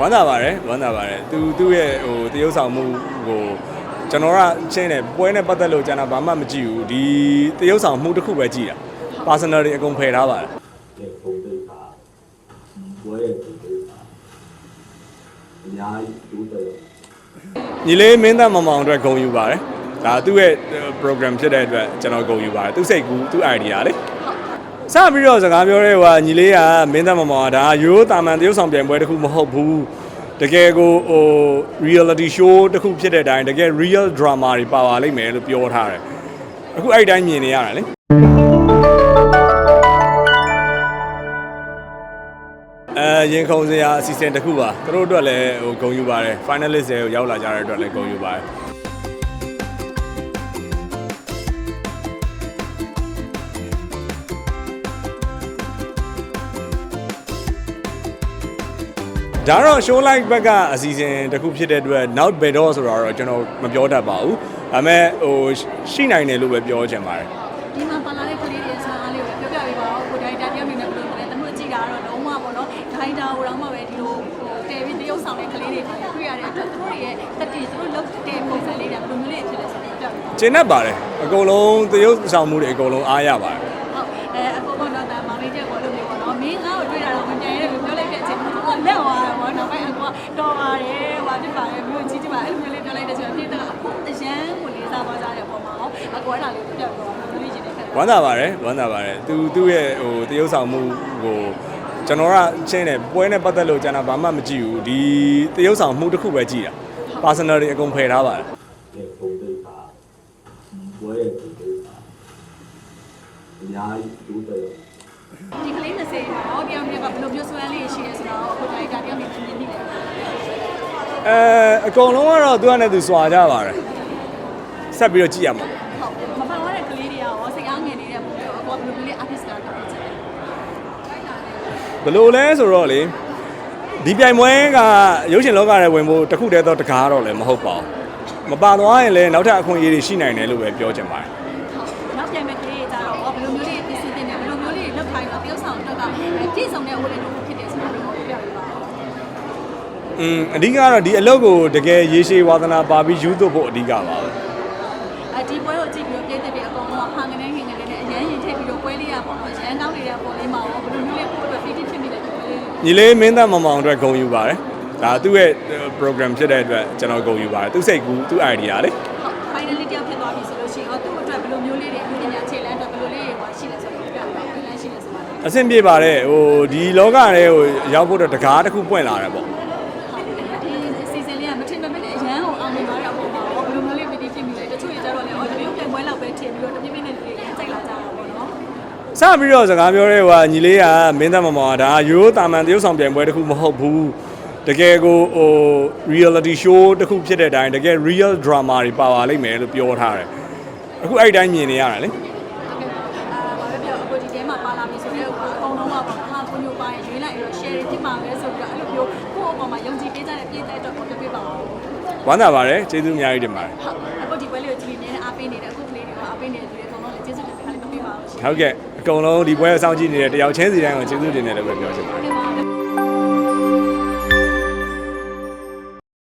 ဝမ်းသာပါတယ်ဝမ်းသာပါတယ်သူသူ့ရဲ့ဟိုတရုပ်ဆောင်မှုဟိုကျွန်တော်ကချင်းတယ်ပွဲနဲ့ပတ်သက်လို့ကျွန်တော်ဘာမှမကြည့်ဘူးဒီတရုပ်ဆောင်မှုတစ်ခုပဲကြည့်တာ personal တွေအကုန်ဖယ်ထားပါတယ်တဲ့ပုံတွေပါဘွဲရဲ့ပုံတွေပါအများကြီးဒူးတယ် ညီလေးမင်းသားမင်မောင်အတွက်ဂုဏ်ယူပါတယ်ဒါသူ့ရဲ့ program ဖြစ်တဲ့အတွက်ကျွန်တော်ဂုဏ်ယူပါတယ်သူ့စိတ်ကူးသူ့ idea လေစပြီးတော့စကားပြောတဲ့ဟိုညီလေးကမင်းသားမင်မောင်ကဒါရိုးတာမန်တရုပ်ဆောင်ပြိုင်ပွဲတစ်ခုမဟုတ်ဘူးတကယ်ကိုဟို reality show တစ်ခုဖြစ်တဲ့အတိုင်းတကယ် real drama တွေပါပါလိမ့်မယ်လို့ပြောထားတယ်အခုအဲ့ဒီတိုင်းမြင်နေရတာလေ ရင်ခုန်စရာအစီအစဉ်တစ်ခုပါသူတို့အတွက်လည်းဟိုဂုဏ်ယူပါတယ် finalist တွေကိုရောက်လာကြတဲ့အတွက်လည်းဂုဏ်ယူပါတယ်ဒါတော့ show like ဘက်ကအစီအစဉ်တစ်ခုဖြစ်တဲ့အတွက် not better ဆိုတော့တော့ကျွန်တော်မပြောတတ်ပါဘူး။ဒါပေမဲ့ဟိုရှိနိုင်တယ်လို့ပဲပြောချင်ပါတယ် ဒီမှာပါလာတဲ့ကလေးတွေဆအားလေးကိုပြောပြပေးပါဦးကိုဒိုင်တာတယောက်အနေနဲ့ဘယ်လိုလဲတမို့ကြည့်တာကတော့လုံးဝပေါ့နော်ဒိုင်တာဟိုတော့မှပဲဒီလိုဟိုတယ်ပြီး တရုပ်ဆောင်တဲ့ကလေးတွေတွေ့ရတဲ့အတွက်သူတို့ရဲ့တက်တီသူတို့လုပ်တဲ့ပုံစံလေးတွေဘယ်လိုမျိုးလေးဖြစ်လဲဆိုတော့ပြောပြပေးပါ။ကျင်းတတ်ပါတယ်။အကုန်လုံးသရုပ်ဆောင်မှုတွေအကုန်လုံးအားရပါတယ်ဟုတ်အဲအခုပေါ့နော်ဒါမောင်လေးချက်ကိုလုပ်နေပေါ့နော်မင်းငါ့ကိုတွေ့တာတော့မပြန်ရဲလို့ပြောလိုက်တဲ့အချိန်မှာသူကလက်သွားတယ်ပေါ့နောက်ပိုင်းအကူကတော်ပါတယ်ဟိုဖြစ်ပါတယ်မျိုးကြီးကြီးပါအဲ့လိုမျိုးလေးပြောလိုက်တဲ့ချိန်မှာပြည်တော့အခုအရန်ကိုလေးစားသွားကြတဲ့ပုံမှာဟောအကူအဲ့ဒါလေးကိုပြောပြပါဦးလို့ရင်းနေခဲ့။ဝမ်းသာပါတယ်ဝမ်းသာပါတယ်။သူသူ့ရဲ့ဟိုသရုပ်ဆောင်မှုဟို ကျွန်တော်ကချင်းတယ်ပွဲနဲ့ပတ်သက်လို့ကျွန်တော်ဘာမှမကြည့်ဘူးဒီသရုပ်ဆောင်မှုတစ်ခုပဲကြည့်တာ personal တွေအကုန်ဖယ်ထားပါတယ်တဲ့ပုံတွေပါဘွဲရဲ့ပုံတွေပါအများကြီးဒူးတယ်ဒီကလေး20မှာတော့တရားမျိုးကဘယ်လိုမျိုးဆွဲလေးရှိရဲဆိုတော့ကိုတိုင်တာတရားမျိုးမြင်နေတယ်အဲအကုန်လုံးကတော့သူကနဲ့သူစွာကြပါတယ်ဆက်ပြီးတော့ကြည့်ရမှာပေါ့ဟုတ်မဖန်သွားတဲ့ကလေးတွေကရောစိတ်အားငယ်နေတဲ့ပုံမျိုးအကောဘယ်လိုမျိုးလေး artist ကတော့ဖြစ်တယ် ဘယ်လိုလဲဆိုတော့လေဒီပြိုင်ပွဲကရုပ်ရှင်လောကထဲဝင်ဖို့တစ်ခုတည်းတော့တကားတော့လည်းမဟုတ်ပါဘူးမပါသွားရင်လည်းနောက်ထပ်အခွင့်အရေးတွေရှိနိုင်တယ်လို့ပဲပြောချင်ပါတယ်ဟုတ်နောက်ပြန်မဲ့ကလေးတွေကြတော့ဘယ်လိုမျိုးလေးပြင်ဆင်တင်တယ်ဘယ်လိုမျိုးလေးလောက်ထိုင်တော့တယောက်ဆောင်တော့ကပြည့်စုံတဲ့ဝတ်တွေတို့ဖြစ်တယ်ဆိုတော့ပြောပြပါဦးอืมအဓိကတော့ဒီအလုပ်ကိုတကယ်ရေရှည်ဝါသနာပါပြီးယူသွတ်ဖို့အဓိကပါပဲအဒီပွဲကိုကြည့်ပြီးတော့ပြည်သက်တွေအ ရပေါ့နော်ရန်ကောင်းနေတဲ့ပုံလေးမှာရောဘယ်လိုမျိုးလေးကိုယ့်အတွက် fit ဖြစ်မိတဲ့ပုံလေးညီလေးမင်းသားမင်မောင်အတွက်ဂုဏ်ယူပါတယ်ဒါသူ့ရဲ့ program ဖြစ်တဲ့အတွက်ကျွန်တော်ဂုဏ်ယူပါတယ်သူ့စိတ်ကူးသူ့ idea လေဟုတ် finally တယောက်ဖြစ်သွားပြီဆိုလို့ရှိရင်တော့သူ့အတွက်ဘယ်လိုမျိုးလေးတွေအညာခြေလမ်းအတွက်ဘယ်လိုလေးတွေဟောရှိလဲဆိုတော့ပြပါဦးလမ်းရှိလဲဆိုတော့အဆင်ပြေပါတယ်ဟိုဒီလောကထဲကိုရောက်ဖို့တော့တကားတစ်ခုပွင့်လာတယ်ပေါ့ ဒီစီဇန်လေးကမထင်မှတ်နဲ့အရန်ကိုအောင်မြင်သွားတာပေါ့ပါဘယ်လိုမျိုးလေး meeting ဖြစ်မိလဲတချို့ရကြတော့လေအော်ဒီလိုပြန်ပွဲလောက်ပဲထင်ပြီးတော့တပြင်းပြင်းနဲ့တွေစိုက်လာကြတာပေါ့နော် စပြီးတော့စကားပြောတဲ့ဟိုညီလေးကမင်းသားမင်မောင်ကဒါရိုးတာမန်တရုပ်ဆောင်ပြိုင်ပွဲတစ်ခုမဟုတ်ဘူးတကယ်ကိုဟို reality show တစ်ခုဖြစ်တဲ့အတိုင်းတကယ် real drama တွေပါပါလိမ့်မယ်လို့ပြောထားတယ်အခုအဲ့ဒီတိုင်းမြင်နေရတာလေဟုတ်ကဲ့အာဘာပဲပြောအခုဒီထဲမှာပါလာပြီဆိုတော့အကုန်လုံးကပေါ့ဟာကိုညိုပါရင်ရွေးလိုက်ပြီးတော့ share ဖြစ်မှာပဲဆိုပြီးတော့အဲ့လိုမျိုးကိုယ့်အပေါ်မှာယုံကြည်ပေးကြတဲ့ပြည်သက်အတွက်ပြောပြပေးပါဦးဝမ်းသာပါတယ်ကျေးဇူးအများကြီးတင်ပါတယ်ဟုတ်အခုဒီပွဲလေးကိုကြည့်နေနေအားပေးနေတဲ့အခုကလေးတွေကအားပေးနေတဲ့သူတွေအကုန်လုံးလည်းကျေးဇူးတင်ပါတယ်ခါလေးမပေးပါဘူးရှင်ဟုတ်ကဲ့ အကုန်လုံးဒီပွဲကိုစောင့်ကြည့်နေတဲ့တယောက်ချင်းစီတိုင်းကိုကျေးဇူးတင်တယ်လို့ပဲပြောချင်ပါတယ်ဟုတ်ကဲ့ပါ